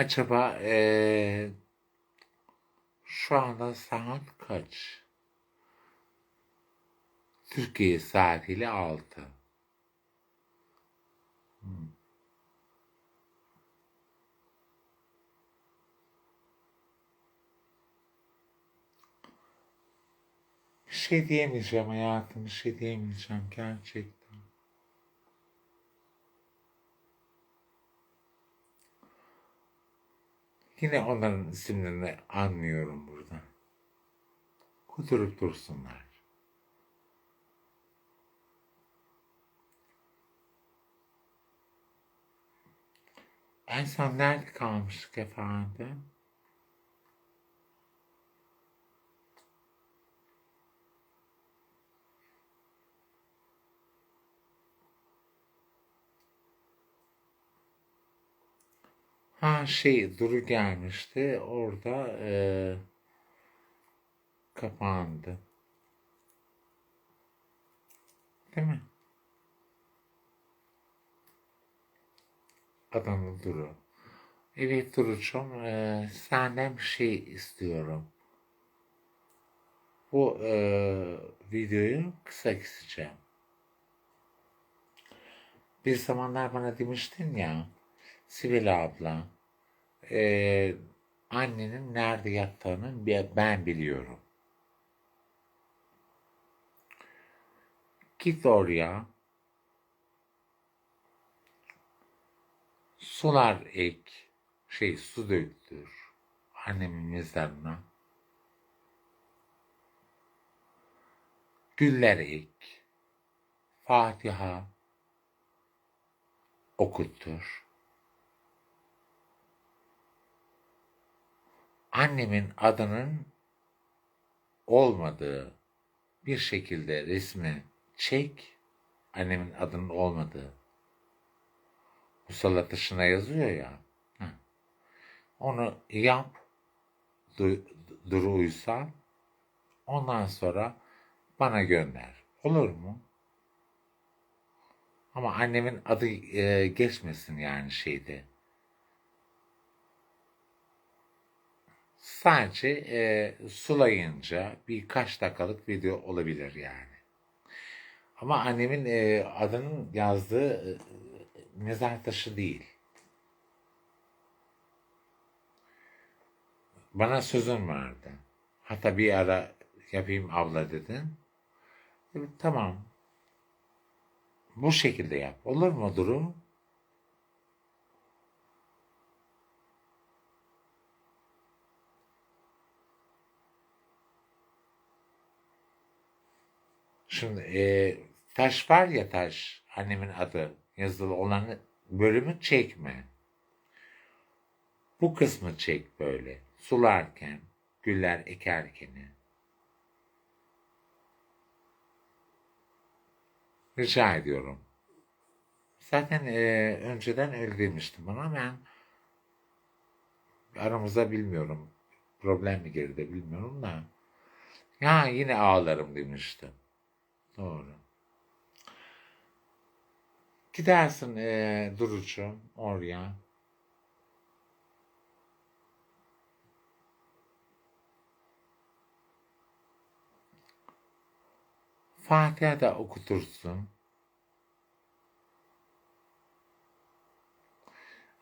Acaba eee, şu anda saat kaç? Türkiye saatiyle 6. Bir şey diyemeyeceğim hayatım, bir şey diyemeyeceğim gerçekten. Yine onların isimlerini anlıyorum burada. Kudurup dursunlar. En son nerede kalmıştık efendim? Ha şey Duru gelmişti. Orada eee kapandı. Değil mi? Adamı Duru. Evet Duru'cum eee, senden bir şey istiyorum. Bu eee, videoyu kısa keseceğim. Bir zamanlar bana demiştin ya Sibel abla eee, annenin nerede yattığını ben biliyorum. Git oraya sular ek şey su döktür annemin mezarına. Güller ek. Fatiha okuttur. Annemin adının olmadığı bir şekilde resmi çek. Annemin adının olmadığı. Musalla taşına yazıyor ya. Onu yap. Du, Duru Uysal. Ondan sonra bana gönder. Olur mu? Ama annemin adı e, geçmesin yani şeyde. Sadece e, sulayınca birkaç dakikalık video olabilir yani. Ama annemin e, adının yazdığı e, mezar taşı değil. Bana sözün vardı. Hatta bir ara yapayım abla dedin. Evet, tamam. Bu şekilde yap. Olur mu Duru? Şimdi e, taş var ya taş, annemin adı yazılı olan bölümü çekme. Bu kısmı çek böyle. Sularken, güller ekerken. Rica ediyorum. Zaten e, önceden öyle demiştim bana ben aramızda bilmiyorum. Problem mi geride bilmiyorum da. Ya yine ağlarım demiştim. Doğru. Gidersin e, Duru'cu oraya. Fatiha da okutursun.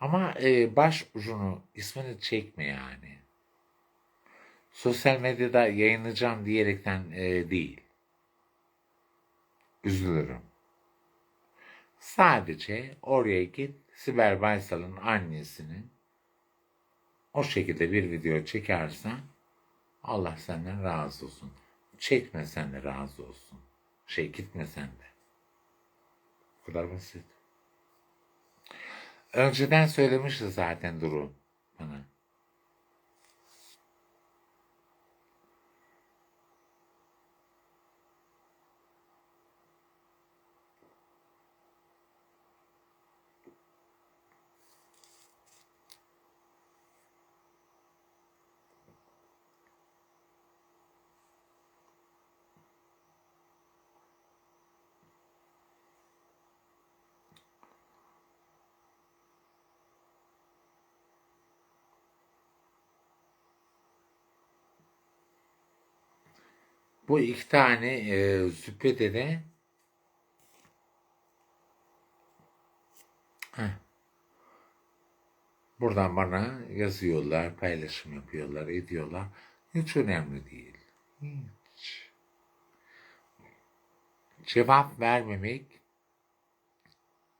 Ama e, baş ucunu ismini çekme yani. Sosyal medyada yayınlayacağım diyerekten e, değil. Üzülürüm. Sadece oraya git Sibel Baysal'ın annesini o şekilde bir video çekersen Allah senden razı olsun. Çekmesen de razı olsun. Şey gitmesen de. Bu kadar basit. Önceden söylemişti zaten Duru Bu iki tane e, züppede de Heh. buradan bana yazıyorlar, paylaşım yapıyorlar, ediyorlar. Hiç önemli değil. Hiç. Cevap vermemek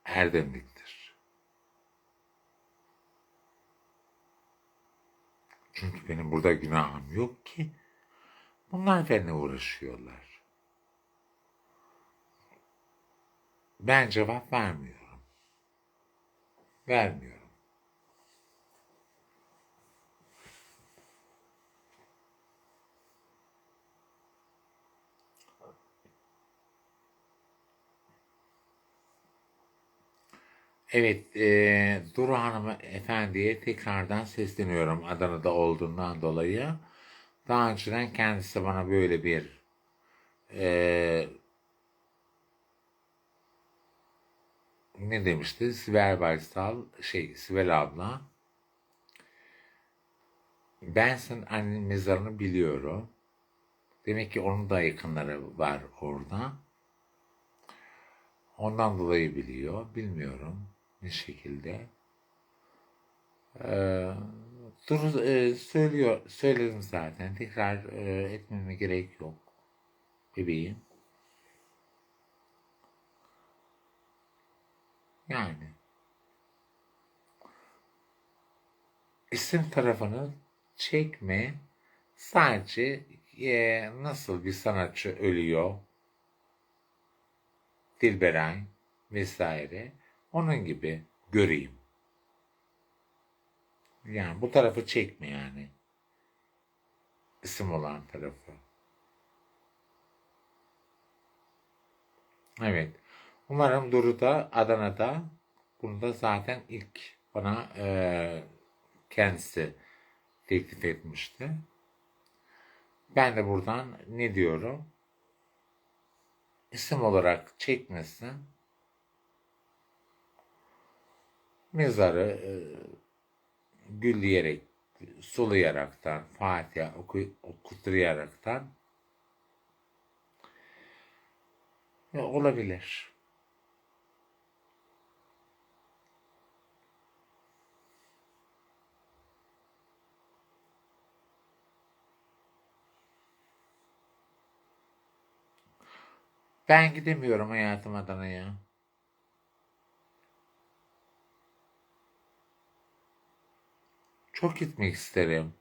erdemliktir. Çünkü benim burada günahım yok ki. Bunlar benimle uğraşıyorlar. Ben cevap vermiyorum. Vermiyorum. Evet, e, Duru Hanım Efendi'ye tekrardan sesleniyorum Adana'da olduğundan dolayı. Daha önceden kendisi bana böyle bir e, ne demişti? Sibel Baysal, şey Sibel abla. Ben senin annenin mezarını biliyorum. Demek ki onun da yakınları var orada. Ondan dolayı biliyor. Bilmiyorum ne şekilde. Ee, dur e, söylüyor, söyledim zaten. Tekrar e, etmeme gerek yok. Bebeğim. Yani. isim tarafını çekme. Sadece e, nasıl bir sanatçı ölüyor, Dilberay vesaire onun gibi göreyim. Yani bu tarafı çekme yani. İsim olan tarafı. Evet. Umarım Duru da Adana'da bunu da zaten ilk bana e, kendisi teklif etmişti. Ben de buradan ne diyorum? İsim olarak çekmesin. Mezarı e, gülleyerek, sulayaraktan, Fatiha oku, okuturayaraktan e, olabilir. Ben gidemiyorum hayatım Adana'ya. Çok gitmek isterim.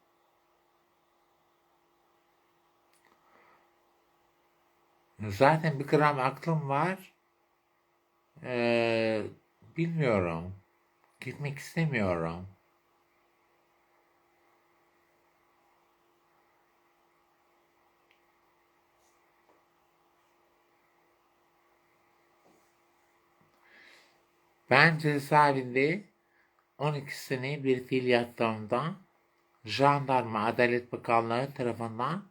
Zaten bir gram aklım var. Ee, bilmiyorum. Gitmek istemiyorum. Ben cezaevinde 12 sene bir fiil yattığımda Jandarma Adalet Bakanlığı tarafından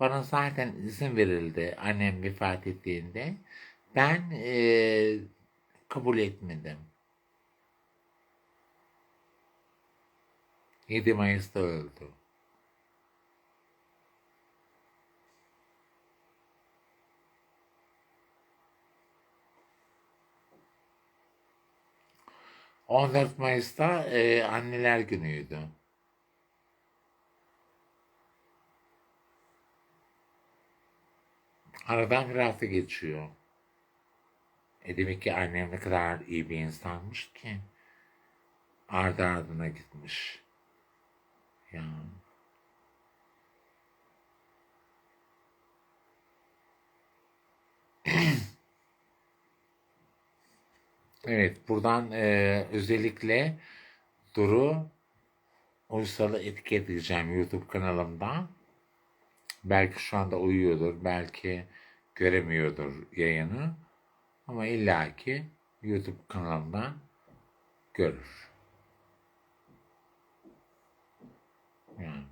bana zaten izin verildi annem vefat ettiğinde. Ben e, kabul etmedim. 7 Mayıs'ta öldü. 14 Mayıs'ta e, Anneler Günü'ydü. Aradan bir hafta geçiyor. E demek ki annem ne kadar iyi bir insanmış ki. Ardı ardına gitmiş. Yani. Evet, buradan e, özellikle Duru Uysal'ı etiketleyeceğim YouTube kanalımda. Belki şu anda uyuyordur, belki göremiyordur yayını. Ama illaki YouTube kanalımdan görür. Yani.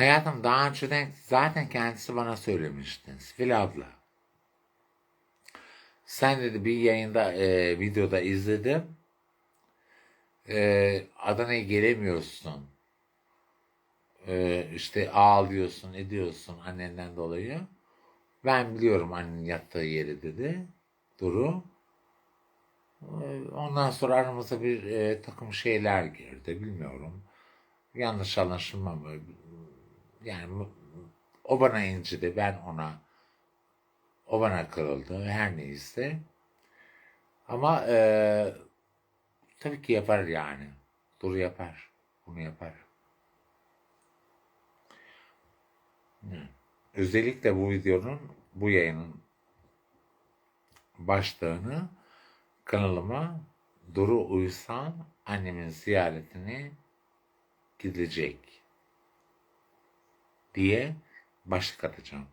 Hayatım daha önceden zaten kendisi bana söylemişti. Sifil abla. Sen dedi bir yayında e, videoda izledim. E, Adana'ya gelemiyorsun. E, işte ağlıyorsun, ediyorsun annenden dolayı. Ben biliyorum annenin yattığı yeri dedi. Duru. E, Ondan sonra aramıza bir e, takım şeyler girdi. Bilmiyorum. Yanlış anlaşılma mı? Yani o bana incidi, ben ona o bana kırıldı. Her neyse. Ama e, tabii ki yapar yani. Duru yapar. Bunu yapar. Özellikle bu videonun, bu yayının başlığını kanalıma Duru Uysal annemin ziyaretini gidecek diye başlık atacağım.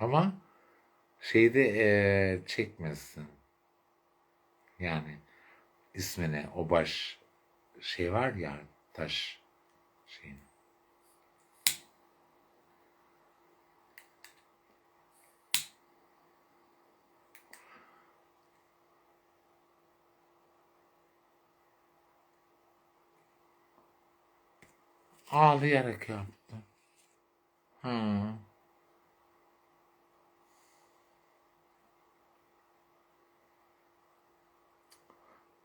Ama şeyde eee çekmesin. Yani ismine o baş şey var ya taş Ağlayarak yaptım. Hı.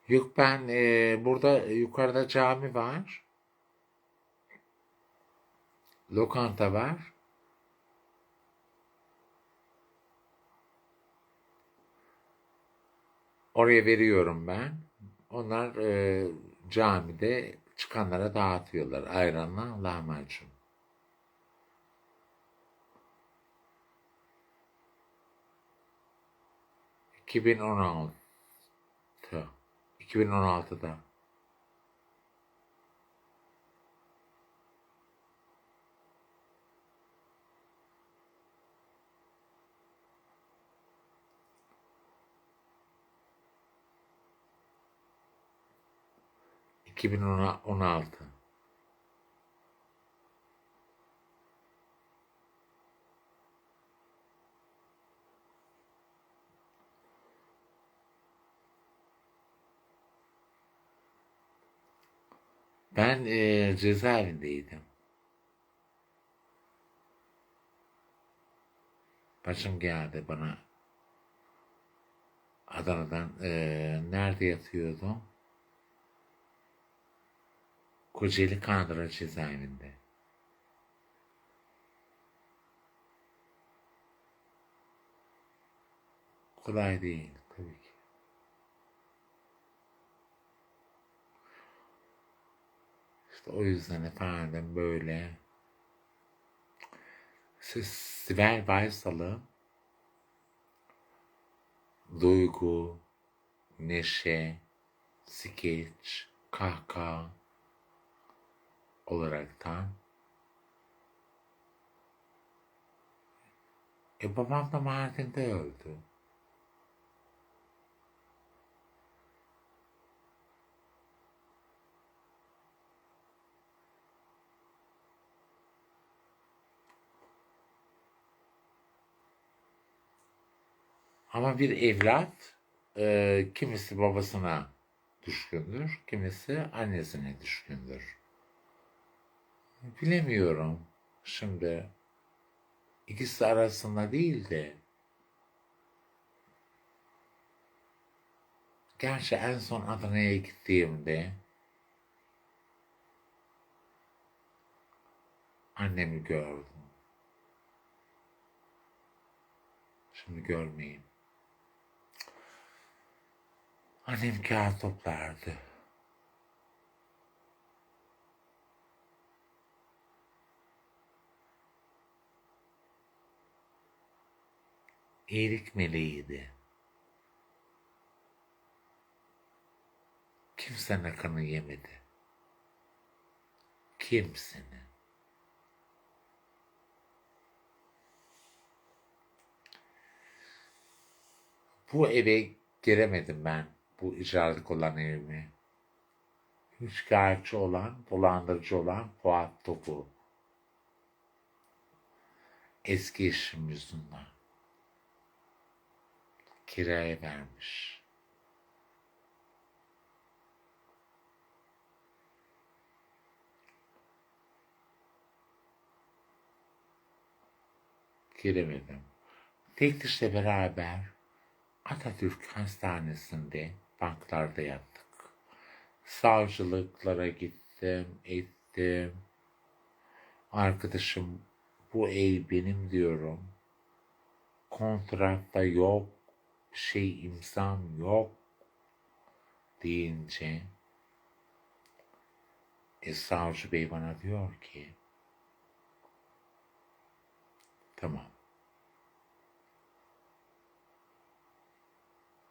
Yok ben eee, burada yukarıda cami var. Lokanta var. Oraya veriyorum ben. Onlar eee, camide çıkanlara dağıtıyorlar. Ayranla lahmacun. ...2016... ...2016'da... ...2016... Ben eee cezaevindeydim. Başım geldi bana. Adana'dan eee, nerede yatıyordum? Kocaeli Kandıra cezaevinde. Kolay değil tabii ki. İşte o yüzden efendim böyle siz Sibel Baysal'ı duygu, neşe, skeç, kahkaha olaraktan e babam da Mardin'de öldü. Ama bir evlat e, kimisi babasına düşkündür, kimisi annesine düşkündür. Bilemiyorum şimdi ikisi arasında değil de gerçi en son Adana'ya gittiğimde annemi gördüm. Şimdi görmeyeyim. Annem kağıt toplardı. İyilik meleğiydi. Kimsenin kanı yemedi. Kimsenin. Bu eve giremedim ben. Bu icralık olan evime. şikayetçi olan, dolandırıcı olan Fuat Topu. Eski eşim yüzünden. Kiraya vermiş. Giremedim. Tek dişle beraber Atatürk Hastanesi'nde banklarda yattık. Savcılıklara gittim, ettim. Arkadaşım bu ev benim diyorum. Kontratta yok, şey imzam yok deyince e, savcı bey bana diyor ki tamam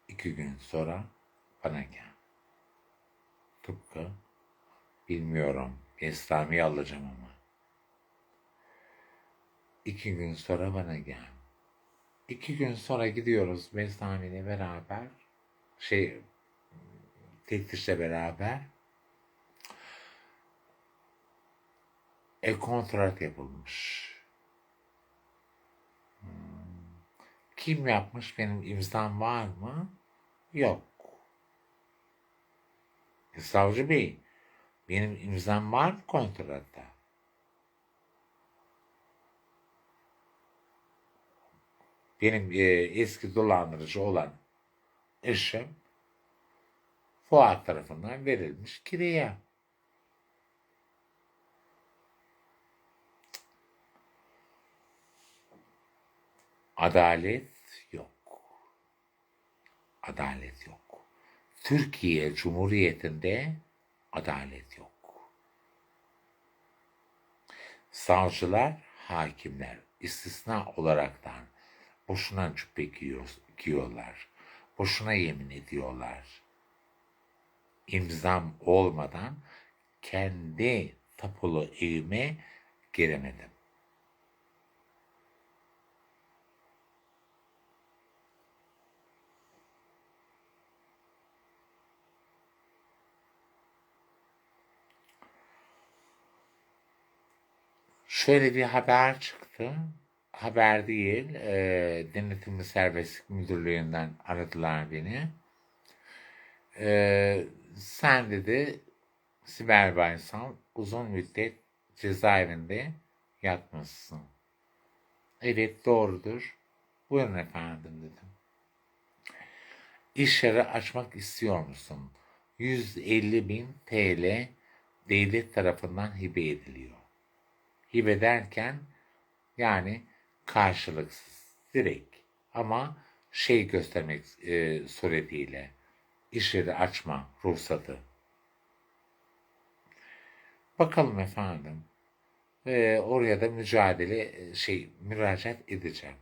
iki gün sonra bana gel. Tıpkı bilmiyorum Esra'mı alacağım ama. İki gün sonra bana gel. İki gün sonra gidiyoruz Mesami'yle beraber. Şey teftişle beraber. E kontrat yapılmış. Hmm. Kim yapmış? Benim imzam var mı? Yok. E, savcı bey, benim imzam var mı kontratta? Benim e, eski dolandırıcı olan eşim Fuat tarafından verilmiş kiraya. Adalet yok. Adalet yok. Türkiye Cumhuriyeti'nde adalet yok. Savcılar, hakimler istisna olaraktan boşuna cübbe giyiyor, giyiyorlar. Boşuna yemin ediyorlar. İmzam olmadan kendi tapulu evime giremedim. Şöyle bir haber çıktı. Haber değil, e, Denetim ve Serbestlik Müdürlüğü'nden aradılar beni. E, sen dedi Sibel Baysal uzun müddet cezaevinde yatmışsın. Evet doğrudur. Buyurun efendim dedim. İş yeri açmak istiyor musun? 150 bin TL devlet tarafından hibe ediliyor. Hibe derken yani karşılıksız, direkt ama şey göstermek e, suretiyle iş yeri açma ruhsatı. Bakalım efendim. E, oraya da mücadele e, şey müracaat edeceğim.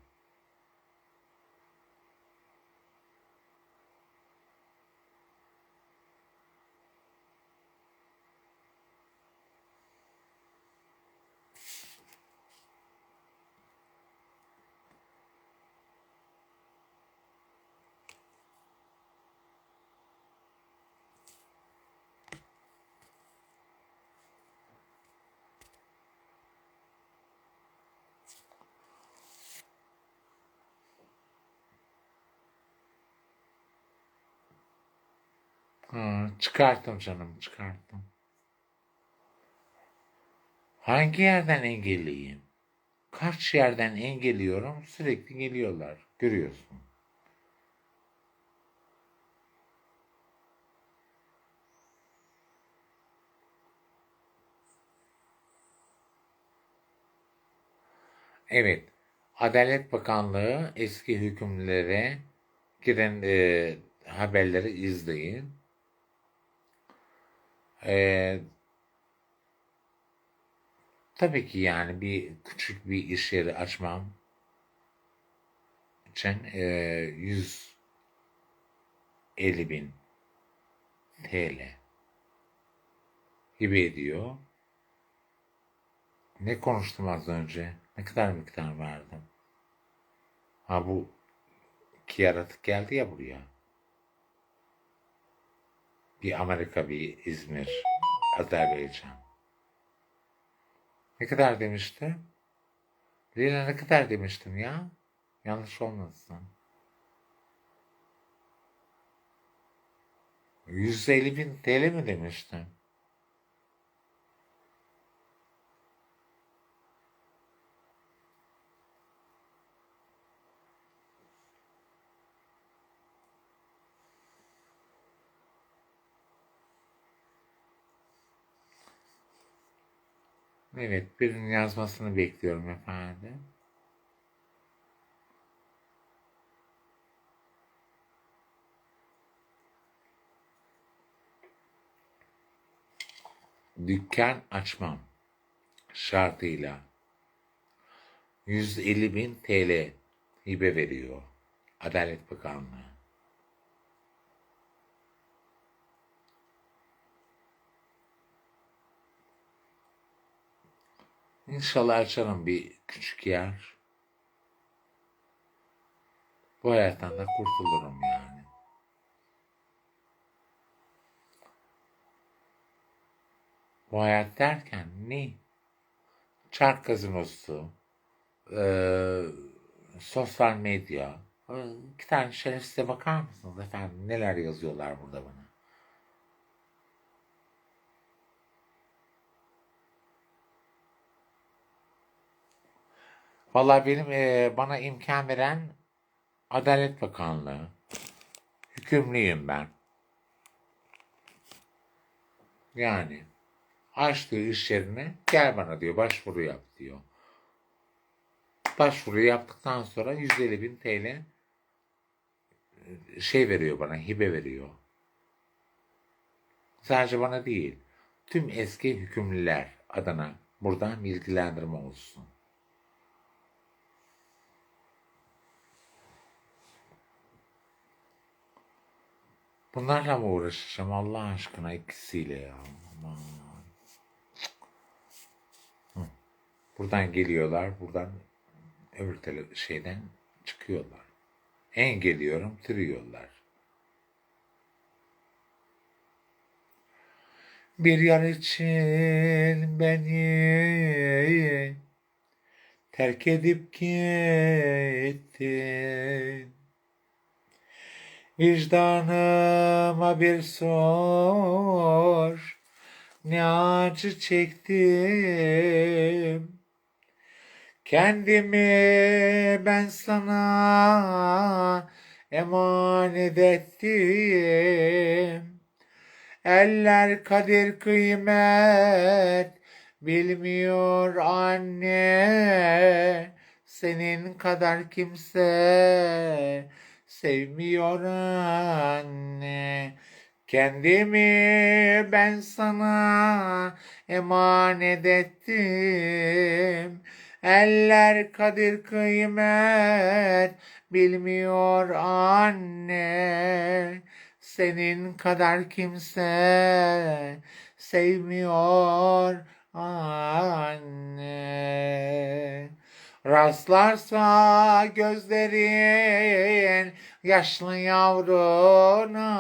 Çıkarttım canım çıkarttım. Hangi yerden engelliyim? Kaç yerden engelliyorum sürekli geliyorlar. Görüyorsun. Evet. Adalet Bakanlığı eski hükümlere giren e, haberleri izleyin. E, tabii ki yani bir küçük bir iş yeri açmam için e, 150 bin TL hibe ediyor. Ne konuştum az önce? Ne kadar miktar verdim? Ha bu iki yaratık geldi ya buraya. Bir Amerika, bir İzmir, Azerbaycan. Ne kadar demişti? Lina ne kadar demiştim ya? Yanlış olmasın. 150 bin TL mi demiştim? Evet, birinin yazmasını bekliyorum efendim. Dükkan açmam şartıyla 150 bin TL hibe veriyor Adalet Bakanlığı. İnşallah açarım bir küçük yer. Bu hayattan da kurtulurum yani. Bu hayat derken ne? Çark gazinosu, eee, sosyal medya. Ee, İki tane şerefsize bakar mısınız efendim? Neler yazıyorlar burada bana? Vallahi benim eee, bana imkan veren Adalet Bakanlığı. Hükümlüyüm ben. Yani açtığı iş yerine gel bana diyor başvuru yap diyor. Başvuru yaptıktan sonra 150 bin TL şey veriyor bana hibe veriyor. Sadece bana değil. Tüm eski hükümlüler adına buradan bilgilendirme olsun. Bunlarla mı uğraşacağım Allah aşkına ikisiyle ya? Aman. Buradan geliyorlar, buradan öbür tele şeyden çıkıyorlar. En geliyorum, tırıyorlar. Bir yar için beni terk edip gittin. Vicdanıma bir sor, ne acı çektim. Kendimi ben sana emanet ettim. Eller kadir kıymet bilmiyor anne. Senin kadar kimse sevmiyor anne. Kendimi ben sana emanet ettim. Eller kadir kıymet bilmiyor anne. Senin kadar kimse sevmiyor anne. Rastlarsa gözlerin yaşlı yavruna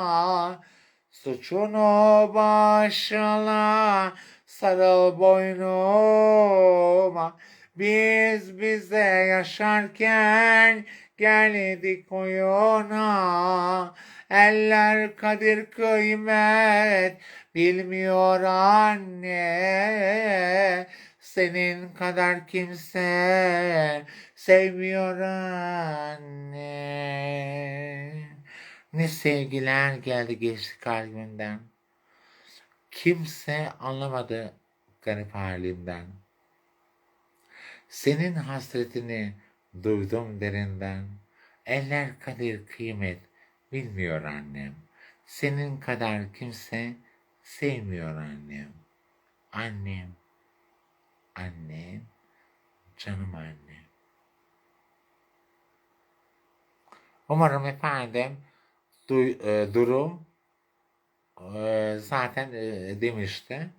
Suçunu başla sarıl boynuma. Biz bize yaşarken geldik oyuna Eller kadir kıymet bilmiyor anne senin kadar kimse sevmiyor anne. Ne sevgiler geldi geçti kalbimden. Kimse anlamadı garip halimden. Senin hasretini duydum derinden. Eller kadir kıymet bilmiyor annem. Senin kadar kimse sevmiyor annem. Annem annem, canım annem. Umarım efendim du, e, durum e, zaten e, demişti.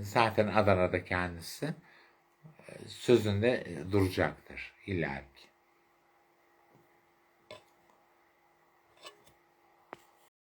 Zaten Adana'da kendisi e, sözünde e, duracaktır illaki.